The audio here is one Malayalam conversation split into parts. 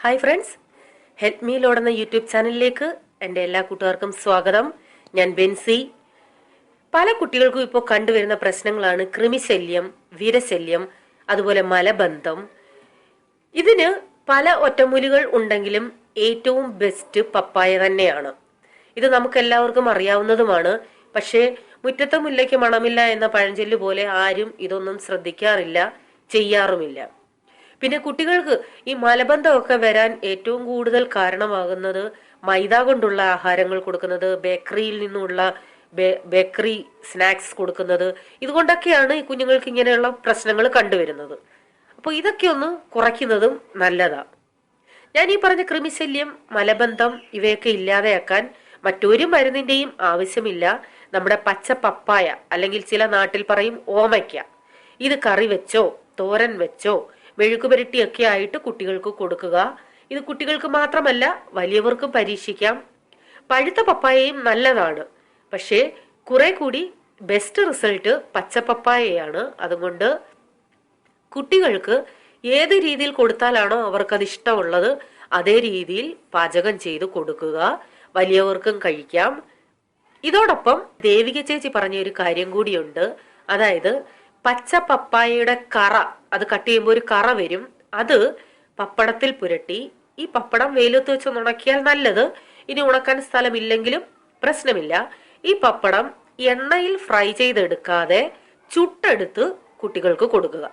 ഹായ് ഫ്രണ്ട്സ് ഹെൽപ്പ് മീ ലോടെന്ന യൂട്യൂബ് ചാനലിലേക്ക് എന്റെ എല്ലാ കൂട്ടുകാർക്കും സ്വാഗതം. ഞാൻ ബെൻസി. പല കുട്ടികൾക്കും ഇപ്പോൾ കണ്ടുവരുന്ന പ്രശ്നങ്ങളാണ് കൃമിശല്യം വീരശല്യം അതുപോലെ മലബന്ധം. ഇതിന് പല ഒറ്റമൂലികൾ ഉണ്ടെങ്കിലും ഏറ്റവും ബെസ്റ്റ് പപ്പായ തന്നെയാണ്. ഇത് നമുക്ക് എല്ലാവർക്കും അറിയാവുന്നതുമാണ്. പക്ഷേ മുറ്റത്തെ മുല്ലയ്ക്ക് മണമില്ല എന്ന പഴഞ്ചൊല്ല് പോലെ ആരും ഇതൊന്നും ശ്രദ്ധിക്കാറില്ല ചെയ്യാറുമില്ല. പിന്നെ കുട്ടികൾക്ക് ഈ മലബന്ധമൊക്കെ വരാൻ ഏറ്റവും കൂടുതൽ കാരണമാകുന്നത് മൈദ കൊണ്ടുള്ള ആഹാരങ്ങൾ കൊടുക്കുന്നത് ബേക്കറിയിൽ നിന്നുള്ള ബേക്കറി സ്നാക്സ് കൊടുക്കുന്നത്. ഇതുകൊണ്ടൊക്കെയാണ് ഈ കുഞ്ഞുങ്ങൾക്ക് ഇങ്ങനെയുള്ള പ്രശ്നങ്ങൾ കണ്ടുവരുന്നത്. അപ്പോൾ ഇതൊക്കെ ഒന്ന് കുറയ്ക്കുന്നതും നല്ലതാണ് ഞാൻ ഈ പറഞ്ഞ കൃമിശല്യം മലബന്ധം ഇവയൊക്കെ ഇല്ലാതെയാക്കാൻ മറ്റൊരു മരുന്നിന്റെയും ആവശ്യമില്ല. നമ്മുടെ പച്ച പപ്പായ അല്ലെങ്കിൽ ചില നാട്ടിൽ പറയും ഓമയ്ക്ക. ഇത് കറി വെച്ചോ തോരൻ വെച്ചോ മെഴുക്കുപുരട്ടിയൊക്കെ ആയിട്ട് കുട്ടികൾക്ക് കൊടുക്കുക. ഇത് കുട്ടികൾക്ക് മാത്രമല്ല വലിയവർക്കും പരീക്ഷിക്കാം. പഴുത്ത പപ്പായയും നല്ലതാണ്. പക്ഷേ കുറെ കൂടി ബെസ്റ്റ് റിസൾട്ട് പച്ച പപ്പായയാണ് അതുകൊണ്ട് കുട്ടികൾക്ക് ഏത് രീതിയിൽ കൊടുത്താലാണോ അവർക്കത് ഇഷ്ടമുള്ളത് അതേ രീതിയിൽ പാചകം ചെയ്ത് കൊടുക്കുക. വലിയവർക്കും കഴിക്കാം. ഇതോടൊപ്പം ദേവിക ചേച്ചി പറഞ്ഞ ഒരു കാര്യം കൂടിയുണ്ട്. അതായത് പച്ച പപ്പായയുടെ കറ അത് കട്ട് ചെയ്യുമ്പോൾ ഒരു കറ വരും. അത് പപ്പടത്തിൽ പുരട്ടി. ഈ പപ്പടം വെയിലത്ത് വെച്ച് ഉണക്കിയാൽ നല്ലത്. ഇനി ഉണക്കാൻ സ്ഥലമില്ലെങ്കിലും പ്രശ്നമില്ല. ഈ പപ്പടം എണ്ണയിൽ ഫ്രൈ ചെയ്തെടുക്കാതെ ചുട്ടെടുത്ത് കുട്ടികൾക്ക് കൊടുക്കുക.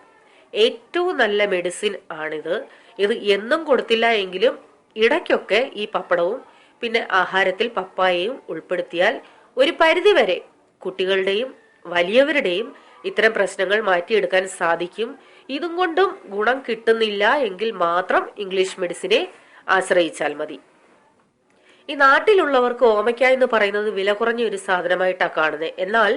ഏറ്റവും നല്ല മെഡിസിൻ ആണിത്. ഇത് എന്നും കൊടുത്തില്ല എങ്കിലും ഇടയ്ക്കൊക്കെ ഈ പപ്പടവും പിന്നെ ആഹാരത്തിൽ പപ്പായയും ഉൾപ്പെടുത്തിയാൽ ഒരു പരിധിവരെ കുട്ടികളുടെയും വലിയവരുടെയും ഇത്തരം പ്രശ്നങ്ങൾ മാറ്റിയെടുക്കാൻ സാധിക്കും. ഇതും കൊണ്ടും ഗുണം കിട്ടുന്നില്ല എങ്കിൽ മാത്രം ഇംഗ്ലീഷ് മെഡിസിനെ ആശ്രയിച്ചാൽ മതി. ഈ നാട്ടിലുള്ളവർക്ക് ഓമയ്ക്ക എന്ന് പറയുന്നത് വില കുറഞ്ഞ ഒരു സാധനമായിട്ടാണ് കാണുന്നത് എന്നാൽ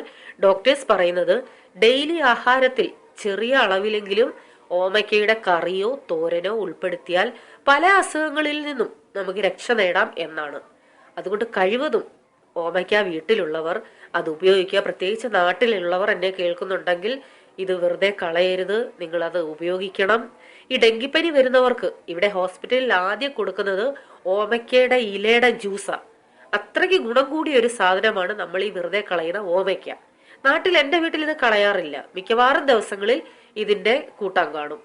ഡോക്ടേഴ്സ് പറയുന്നത് ഡെയിലി ആഹാരത്തിൽ ചെറിയ അളവിലെങ്കിലും ഓമയ്ക്കയുടെ കറിയോ തോരനോ ഉൾപ്പെടുത്തിയാൽ പല അസുഖങ്ങളിൽ നിന്നും നമുക്ക് രക്ഷ നേടാം എന്നാണ്. അതുകൊണ്ട് കഴിവതും ഓമയ്ക്ക വീട്ടിലുള്ളവർ അത് ഉപയോഗിക്കുക. പ്രത്യേകിച്ച് നാട്ടിലുള്ളവർ എന്നെ കേൾക്കുന്നുണ്ടെങ്കിൽ ഇത് വെറുതെ കളയരുത്. നിങ്ങൾ അത് ഉപയോഗിക്കണം. ഈ ഡെങ്കിപ്പനി വരുന്നവർക്ക് ഇവിടെ ഹോസ്പിറ്റലിൽ ആദ്യം കൊടുക്കുന്നത് ഓമയ്ക്കയുടെ ഇലയുടെ ജ്യൂസാ. അത്രയ്ക്ക് ഗുണം കൂടിയ ഒരു സാധനമാണ് നമ്മൾ ഈ വെറുതെ കളയുന്ന ഓമയ്ക്ക. നാട്ടിൽ എന്റെ വീട്ടിൽ ഇത് കളയാറില്ല. മിക്കവാറും ദിവസങ്ങളിൽ ഇതിന്റെ കൂട്ടം കാണും.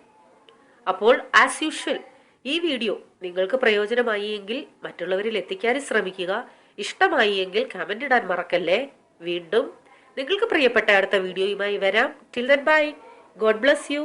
അപ്പോൾ ആസ് യൂഷ്വൽ ഈ വീഡിയോ നിങ്ങൾക്ക് പ്രയോജനമായി എങ്കിൽ മറ്റുള്ളവരിൽ എത്തിക്കാനും ശ്രമിക്കുക. ഇഷ്ടമായി എങ്കിൽ കമന്റ് ഇടാൻ മറക്കല്ലേ? വീണ്ടും നിങ്ങൾക്ക് പ്രിയപ്പെട്ട അടുത്ത വീഡിയോയുമായി വരാം. Till then bye God bless you